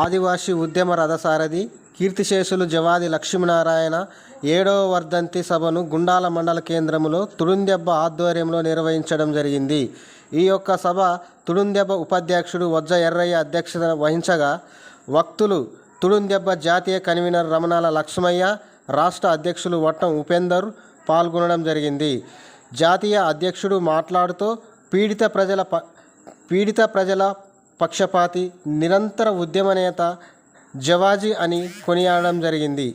ఆదివాసీ ఉద్యమ రథసారథి కీర్తిశేషులు జవాది లక్ష్మీనారాయణ ఏడవ వర్ధంతి సభను గుండాల మండల కేంద్రంలో తుడుందెబ్బ ఆధ్వర్యంలో నిర్వహించడం జరిగింది. ఈ యొక్క సభ తుడుందెబ్బ ఉపాధ్యక్షుడు వజ్జ ఎర్రయ్య అధ్యక్షత వహించగా వక్తులు తుడుందెబ్బ జాతీయ కన్వీనర్ రమణాల లక్ష్మయ్య రాష్ట్ర అధ్యక్షులు వట్టం ఉపేందర్ పాల్గొనడం జరిగింది. జాతీయ అధ్యక్షుడు మాట్లాడుతూ పీడిత ప్రజల ప పీడిత ప్రజల పక్షపాతి నిరంతర ఉద్యమ నేత జవాజీ అని కొనియాడడం జరిగింది.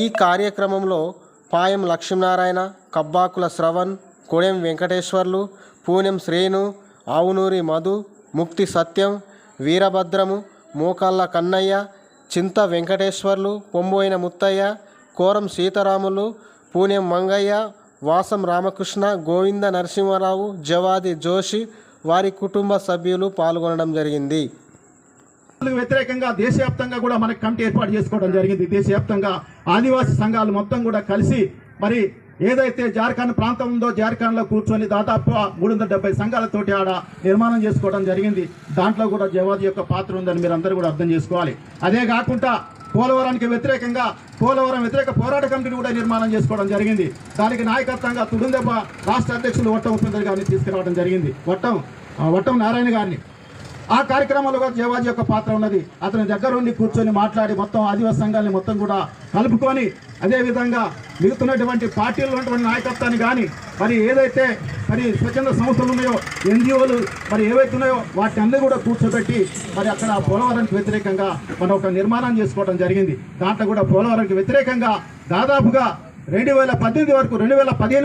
ఈ కార్యక్రమంలో పాయం లక్ష్మీనారాయణ కబ్బాకుల శ్రవణ్ కొడెం వెంకటేశ్వర్లు పూనెం శ్రేణు ఆవునూరి మధు ముక్తి సత్యం వీరభద్రము మోకాళ్ళ కన్నయ్య చింత వెంకటేశ్వర్లు పొంబోయిన ముత్తయ్య కోరం సీతారాములు పూనెం మంగయ్య వాసం రామకృష్ణ గోవింద నరసింహారావు జవాది జోషి వారి కుటుంబ సభ్యులు పాల్గొనడం జరిగింది. వ్యతిరేకంగా దేశవ్యాప్తంగా కూడా మనకి కమిటీ ఏర్పాటు చేసుకోవడం జరిగింది. దేశవ్యాప్తంగా ఆదివాసీ సంఘాలు మొత్తం కూడా కలిసి మరి ఏదైతే జార్ఖండ్ ప్రాంతం ఉందో జార్ఖండ్లో కూర్చొని దాదాపు మూడు వందల డెబ్బై సంఘాలతోటి ఆడ నిర్మాణం చేసుకోవడం జరిగింది. దాంట్లో కూడా జవాజీ యొక్క పాత్ర ఉందని మీరు అందరూ కూడా అర్థం చేసుకోవాలి. అదే కాకుండా పోలవరానికి వ్యతిరేకంగా పోలవరం వ్యతిరేక పోరాట కమిటీని కూడా నిర్మాణం చేసుకోవడం జరిగింది. దానికి నాయకత్వంగా తుడుందెబ్బ రాష్ట్ర అధ్యక్షులు వట్టం ఉపేందర్ గారిని తీసుకురావడం జరిగింది. వట్టం ఆ, వట్టం నారాయణ గారిని. ఆ కార్యక్రమంలో కూడా జవాజీ యొక్క పాత్ర ఉన్నది. అతని దగ్గర ఉండి కూర్చొని మాట్లాడి మొత్తం ఆదివాసీ సంఘాన్ని మొత్తం కూడా కలుపుకొని అదేవిధంగా మిగుతున్నటువంటి పార్టీలో ఉన్నటువంటి నాయకత్వాన్ని కానీ మరి ఏదైతే మరి స్వచ్ఛంద సంస్థలు ఉన్నాయో ఎన్జిఓలు మరి ఏవైతే ఉన్నాయో వాటిని అన్నీ కూడా కూర్చోబెట్టి మరి అక్కడ పోలవరానికి వ్యతిరేకంగా మనం ఒక నిర్మాణం చేసుకోవడం జరిగింది. దాంట్లో కూడా పోలవరానికి వ్యతిరేకంగా దాదాపుగా రెండు వేల పద్దెనిమిది వరకు రెండు వేల పదిహేను